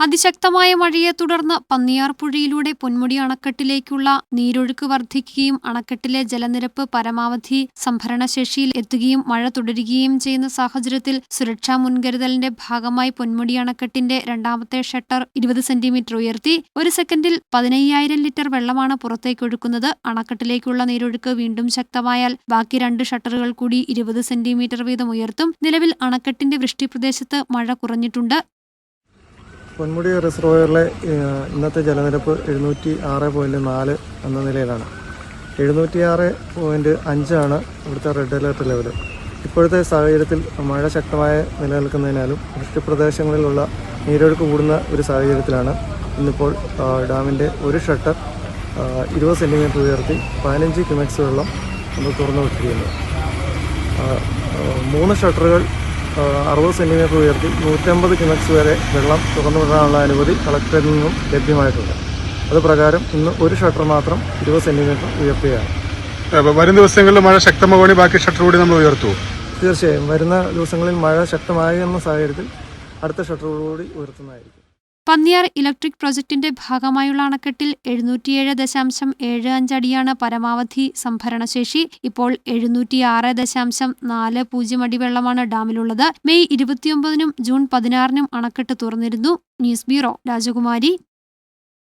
അതിശക്തമായ മഴയെ തുടർന്ന് പന്നിയാർ പുഴയിലൂടെ പൊന്മുടി അണക്കെട്ടിലേക്കുള്ള നീരൊഴുക്ക് വർദ്ധിക്കുകയും അണക്കെട്ടിലെ ജലനിരപ്പ് പരമാവധി സംഭരണശേഷിയിൽ എത്തുകയും മഴ തുടരുകയും ചെയ്യുന്ന സാഹചര്യത്തിൽ സുരക്ഷാ മുൻകരുതലിന്റെ ഭാഗമായി പൊന്മുടി അണക്കെട്ടിന്റെ രണ്ടാമത്തെ ഷട്ടർ ഇരുപത് സെന്റിമീറ്റർ ഉയർത്തി ഒരു സെക്കൻഡിൽ പതിനയ്യായിരം ലിറ്റർ വെള്ളമാണ് പുറത്തേക്കൊഴുക്കുന്നത് അണക്കെട്ടിലേക്കുള്ള നീരൊഴുക്ക് വീണ്ടും ശക്തമായാൽ ബാക്കി രണ്ട് ഷട്ടറുകൾ കൂടി ഇരുപത് സെന്റിമീറ്റർ വീതം ഉയർത്തും. നിലവിൽ അണക്കെട്ടിന്റെ വൃഷ്ടിപ്രദേശത്ത് മഴ കുറഞ്ഞിട്ടുണ്ട്. പൊന്മുടി റിസർവോയറിലെ ഇന്നത്തെ ജലനിരപ്പ് എഴുന്നൂറ്റി ആറ് പോയിന്റ് നാല് എന്ന നിലയിലാണ്. എഴുന്നൂറ്റി ആറ് പോയിന്റ് അഞ്ചാണ് ഇവിടുത്തെ റെഡ് അലേർട്ട് ലെവൽ ഇപ്പോഴത്തെ സാഹചര്യത്തിൽ മഴ ശക്തമായ നിലനിൽക്കുന്നതിനാലും വൃഷ്ടിപ്രദേശങ്ങളിലുള്ള നീരൊഴുക്ക് കൂടുന്ന ഒരു സാഹചര്യത്തിലാണ് ഇന്നിപ്പോൾ ഡാമിന്റെ ഒരു ഷട്ടർ ഇരുപത് സെന്റിമീറ്റർ ഉയർത്തി പതിനഞ്ച് ക്യുമെക്സ് വെള്ളം നമ്മൾ തുറന്നു വിട്ടിരിക്കുന്നത് മൂന്ന് ഷട്ടറുകൾ അറുപത് സെന്റിമീറ്റർ ഉയർത്തി നൂറ്റമ്പത് ക്യുമെക്സ് വരെ വെള്ളം തുറന്നു വിടാനുള്ള അനുമതി കളക്ടറിൽ നിന്നും ലഭ്യമായിട്ടുണ്ട്. അത് പ്രകാരം ഇന്ന് ഒരു ഷട്ടർ മാത്രം ഇരുപത് സെന്റിമീറ്റർ ഉയർത്തുകയാണ്. വരും ദിവസങ്ങളിൽ മഴ ശക്തമാവുകയാണെങ്കിൽ ബാക്കി ഷട്ടർ കൂടി നമ്മൾ ഉയർത്തുമോ തീർച്ചയായും. വരുന്ന ദിവസങ്ങളിൽ മഴ ശക്തമായി എന്ന സാഹചര്യത്തിൽ അടുത്ത ഷട്ടറുകൂടി കൂടി ഉയർത്തുന്നതായിരിക്കും. പന്നിയാർ ഇലക്ട്രിക് പ്രൊജക്ടിന്റെ ഭാഗമായുള്ള അണക്കെട്ടിൽ എഴുന്നൂറ്റിയേഴ് ദശാംശം ഏഴ് അഞ്ച് അടിയാണ് പരമാവധി സംഭരണശേഷി. ഇപ്പോൾ എഴുന്നൂറ്റിയാറ് ദശാംശം നാല് പൂജ്യം അടി വെള്ളമാണ് ഡാമിലുള്ളത്. മെയ് ഇരുപത്തിയൊമ്പതിനും ജൂൺ പതിനാറിനും അണക്കെട്ട് തുറന്നിരുന്നു. ന്യൂസ് ബ്യൂറോ രാജകുമാരി.